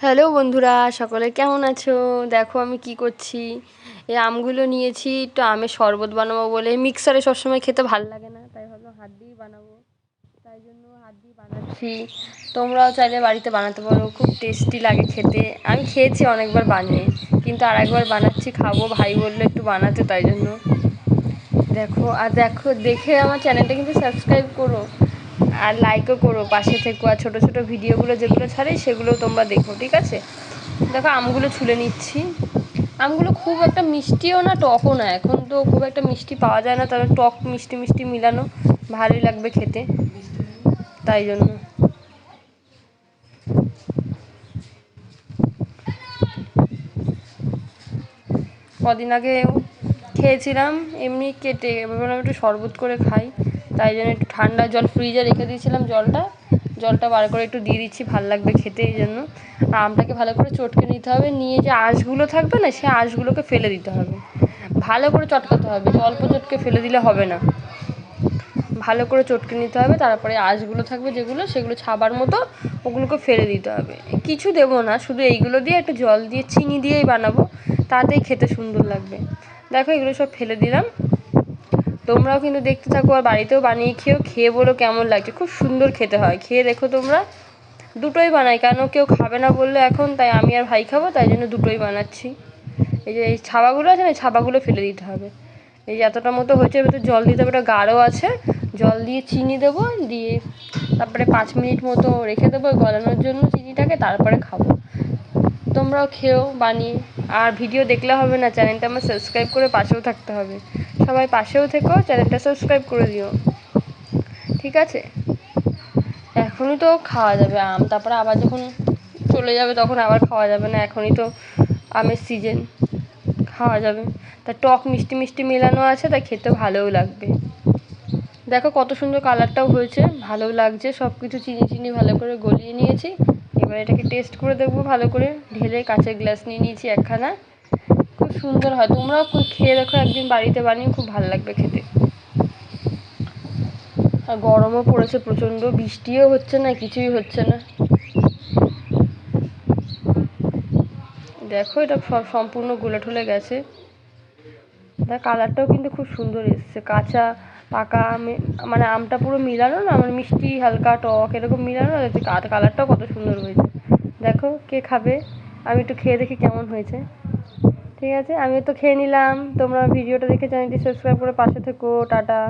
Hello বন্ধুরা, সকলে কেমন আছো? দেখো আমি কি করছি। এই আমগুলো নিয়েছি, একটু আমের শরবত বানাবো বলে। মিক্সারে সবসময় খেতে ভালো লাগে না, তাই ভাবলাম হাত দিয়েই বানাবো। তাই জন্য হাত দিয়ে বানাচ্ছি। তোমরাও চাইলে বাড়িতে বানাতে পারো, খুব টেস্টি লাগে খেতে। আমি খেয়েছি অনেকবার বানিয়ে, কিন্তু আর একবার বানাচ্ছি, খাব। ভাই বলল একটু বানাতে, তাই জন্য। দেখো, আর দেখো, দেখে আমার চ্যানেলটা কিন্তু সাবস্ক্রাইব করো। আর লাইকও করো, পাশে থেকো আর ছোটো ছোটো ভিডিওগুলো যেগুলো ছাড়ে সেগুলো তোমরা দেখো, ঠিক আছে? দেখো, আমগুলো ছুলে নিচ্ছি। আমগুলো খুব একটা মিষ্টিও না, টকও না। এখন তো খুব একটা মিষ্টি পাওয়া যায় না তবে টক মিষ্টি মিষ্টি মিলানো ভালোই লাগবে খেতে। তাই জন্য। কদিন আগে খেয়েছিলাম, এমনি কেটে ভাবলাম একটু শরবত করে খাই। তাই জন্য একটু ঠান্ডা জল ফ্রিজে রেখে দিয়েছিলাম জলটা। জলটা বার করে একটু দিয়ে দিচ্ছি, ভালো লাগবে খেতে এই জন্য। আমটাকে ভালো করে চটকে নিতে হবে, নিয়ে যে আঁশগুলো থাকবে না, সে আঁশগুলোকে ফেলে দিতে হবে। ভালো করে চটকাতে হবে অল্প চটকে ফেলে দিলে হবে না। ভালো করে চটকে নিতে হবে, তারপরে আঁশগুলো থাকবে যেগুলো, সেগুলো ছাবার মতো ওগুলোকে ফেলে দিতে হবে। কিছু দেবো না, শুধু এইগুলো দিয়ে একটু জল দিয়ে, চিনি দিয়েই বানাবো, তাতেই খেতে সুন্দর লাগবে। দেখো এগুলো সব ফেলে দিলাম। তোমরাও কিন্তু দেখতে থাকো আর বাড়িতেও বানিয়ে খেয়েও খেয়ে বলো কেমন লাগছে। খুব সুন্দর খেতে হয়। খেয়ে দেখো তোমরা। দুটোই বানাই। কেন কেউ খাবে না বললে এখন, তাই আমি আর ভাই খাব, তাই জন্য দুটোই বানাচ্ছি। এই যে এই ছাবাগুলো আছে না ছাবাগুলো ফেলে দিতে হবে। এই যে এতটা মতো হয়েছে ভেতরে জল দিতে হবে গাঢ় আছে। জল দিয়ে চিনি দেবো, দিয়ে তারপরে পাঁচ মিনিট মতো রেখে দেবো গলানোর জন্য চিনিটাকে, তারপরে খাব। তোমরাও খেও বানিয়ে আর ভিডিও দেখলে হবে না, চ্যানেলটা আমার সাবস্ক্রাইব করে পাশেও থাকতে হবে। সবাই পাশেও থেকো, চ্যানেলটা সাবস্ক্রাইব করে দিও। ঠিক আছে? এখনই তো খাওয়া যাবে আম, তারপরে আবার যখন চলে যাবে তখন আবার খাওয়া যাবে না, এখনই তো আমের সিজন খাওয়া যাবে। তা টক মিষ্টি মিষ্টি মেলানো আছে তাই খেতে ভালোও লাগবে। দেখো কত সুন্দর কালারটাও হয়েছে, ভালোও লাগছে সব কিছু চিনি চিনি ভালো করে গলিয়ে নিয়েছি। এবার এটাকে টেস্ট করে দেখব, ভালো করে ঢেলে কাঁচের গ্লাস নিয়ে নিয়েছি একখানা। খুব সুন্দর হয়, তোমরাও খেয়ে দেখো, একদিন বাড়িতে বানিয়ে খুব ভালো লাগবে খেতে। আর গরমও পড়েছে প্রচণ্ড, বৃষ্টিও হচ্ছে না, কিছুই হচ্ছে না। দেখো, এটা সব সম্পূর্ণ গলে ঠলে গেছে কালারটাও কিন্তু খুব সুন্দর এসছে, কাঁচা পাকা আমে মানে আমটা পুরো মিলানো না মানে মিষ্টি, হালকা টক এরকম মিলানো কালারটাও কত সুন্দর হয়েছে। দেখো কে খাবে, আমি একটু খেয়ে দেখি কেমন হয়েছে। ঠিক আছে আমি তো খেয়ে নিলাম, তোমরা ভিডিওটা দেখে চ্যানেলটি সাবস্ক্রাইব করে পাশে থেকো, টাটা।